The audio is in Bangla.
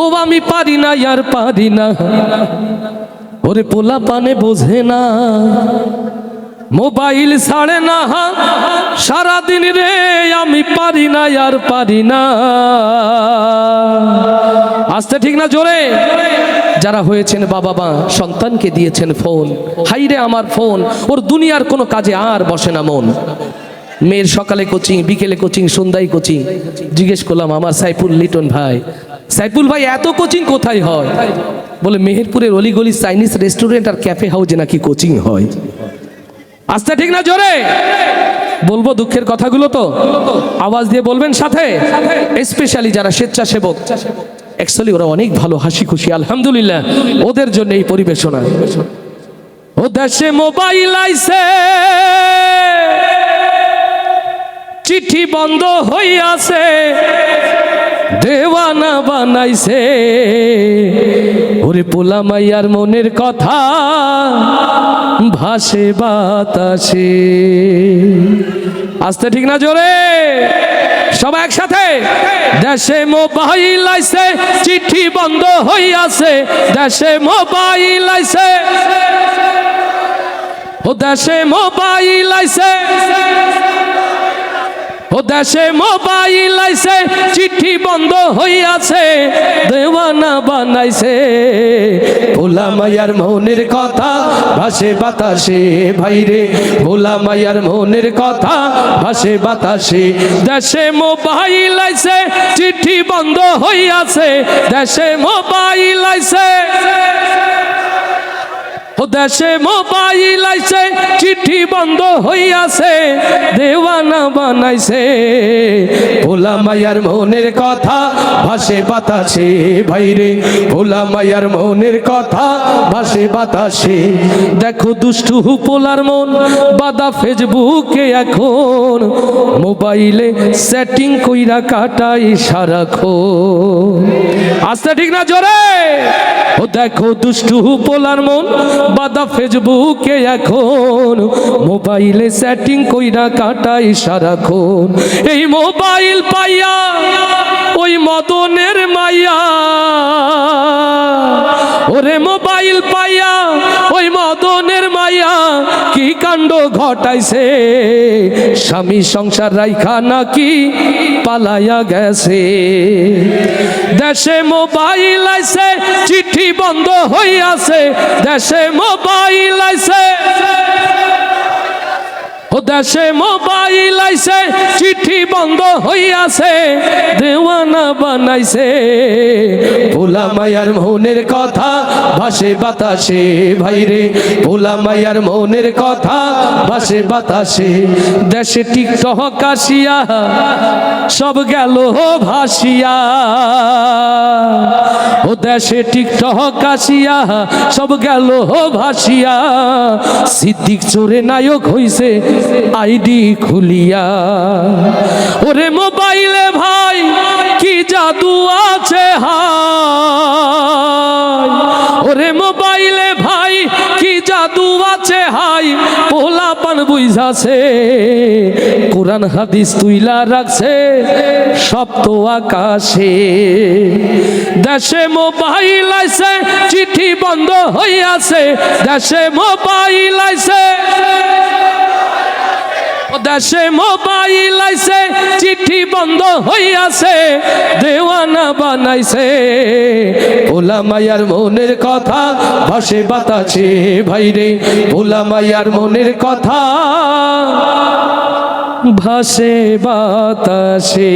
ও আমি পারি না আর পারি না। ওরে পোলা পানে বোঝে না। মোবাইল ছাড়ে না, সারাদিন রে আমি পারি না আর পারি না। আসতে ঠিক না জোরে? যারা হয়েছেন বাবা মা, সন্তানকে দিয়েছেন ফোন। হাইরে আমার ফোন, ওর দুনিয়ার কোনো কাজে আর বসে না মন। মেয়ের সকালে কোচিং, বিকেলে কোচিং, সন্ধ্যায় কোচিং। জিজ্ঞেস করলাম, আমার সাইফুল লিটন ভাই সাইফুল ভাই, এত কোচিং কোথায় হয়? বলে, মেহেরপুরের অলিগলি চাইনিজ রেস্টুরেন্ট আর ক্যাফে হাউজে নাকি কোচিং হয়। আস্তে ঠিক না, জোরে? বলব দুঃখের কথাগুলো তো। আওয়াজ দিয়ে বলবেন সাথে? স্পেশালি যারা স্বেচ্ছাসেবক। অ্যাকচুয়ালি ওরা অনেক ভালো হাসি খুশি আলহামদুলিল্লাহ। ওদের জন্য এই পরিবেশনা। ও দেশে মোবাইল আইছে চিঠি বন্ধ হইয়াছে। দেওয়ানা বানাইছে। ওরে পোলা মাইয়ার মনের কথা ভাসে বাতাসে। আসতে ঠিক না জোরে? সবাই একসাথে? দেশে মোবাইল আইছে, চিঠি বন্ধ হইয়াছে। দেশে মোবাইল আইছে। ও দেশে মোবাইল আইছে। ও দেশে মোবাইল আইছে। চিঠি বন্ধ হইয়াছে দেওয়ানা বানাইছে। ভোলা মায়ার মনের কথা ভাসে বাতাসে ভাইরে। ভোলা মায়ার মনের কথা ভাসে বাতাসে। দেশে মোবাইল আইছে চিঠি বন্ধ হইয়াছে। দেশে মোবাইল আইছে। ও দেশে মোবাইল আইছে চিঠি বন্ধ হইয়াছে, দেওয়ানা বানাইছে। ভোলা মায়ার মনের কথা, ভাসে বাতাসে, ভাইরে। ভোলা মায়ার মনের কথা, ভাসে বাতাসে। দেখো দুষ্টু পোলার মন, বাদা ফেসবুকে এখন। মোবাইলে সেটিং কইরা কাটাই সারাক্ষণ। আস্তে ঠিক না জোরে? ও দেখো দুষ্টু পোলার মন, বাদা ফেসবুকে এখন। মোবাইলে সেটিং কইরা কাটাই সারাক্ষণ। এই মোবাইল পাইয়া, ওই মদনের মাইয়া। ওরে মোবাইল পাইয়া, ওই মদনের কি কাণ্ড ঘটাইছে। স্বামী সংসার রাইখা নাকি পালাইয়া গেছে। দেশে মোবাইল আইছে, চিঠি বন্ধ হইয়াছে। দেশে মোবাইল আইছে। ও দেশে মোবাইল আইছে চিঠি বন্ধ হইয়াছে দেওয়ানা বানাইছে। ভোলা মায়ার মনের কথা ভাসে বাতাসে ভাইরে। ভোলা মায়ার মনের কথা ভাসে বাতাসে। দেশে টিকটক কাশিয়া সব গেল ভাসিয়া। ও দেশে টিকটক কাশিয়া সব গেল ভাসিয়া। সিদ্দিক চোরে নায়ক হইছে আইডি খুলিয়া, ওরে মোবাইলে ভাই, কি জাদু আছে হাই? ওরে মোবাইলে ভাই, কি জাদু আছে হাই? পোলা পান বুঝাছে, কোরআন হাদিস তুইলা রাখছে সপ্ত আকাশে। দেশে মোবাইল আইছে, চিঠি বন্ধ হইয়াছে, দেশে মোবাইল আইছে। দেশে মোবাইল আইছে, চিঠি বন্ধ হইয়াছে, দেওয়ানা বানাইছে। ওলা মায়ার মনের কথা ভাসে বাতাসে ভাইরে ওলা মায়ার মনের কথা ভাসে বাতাসে।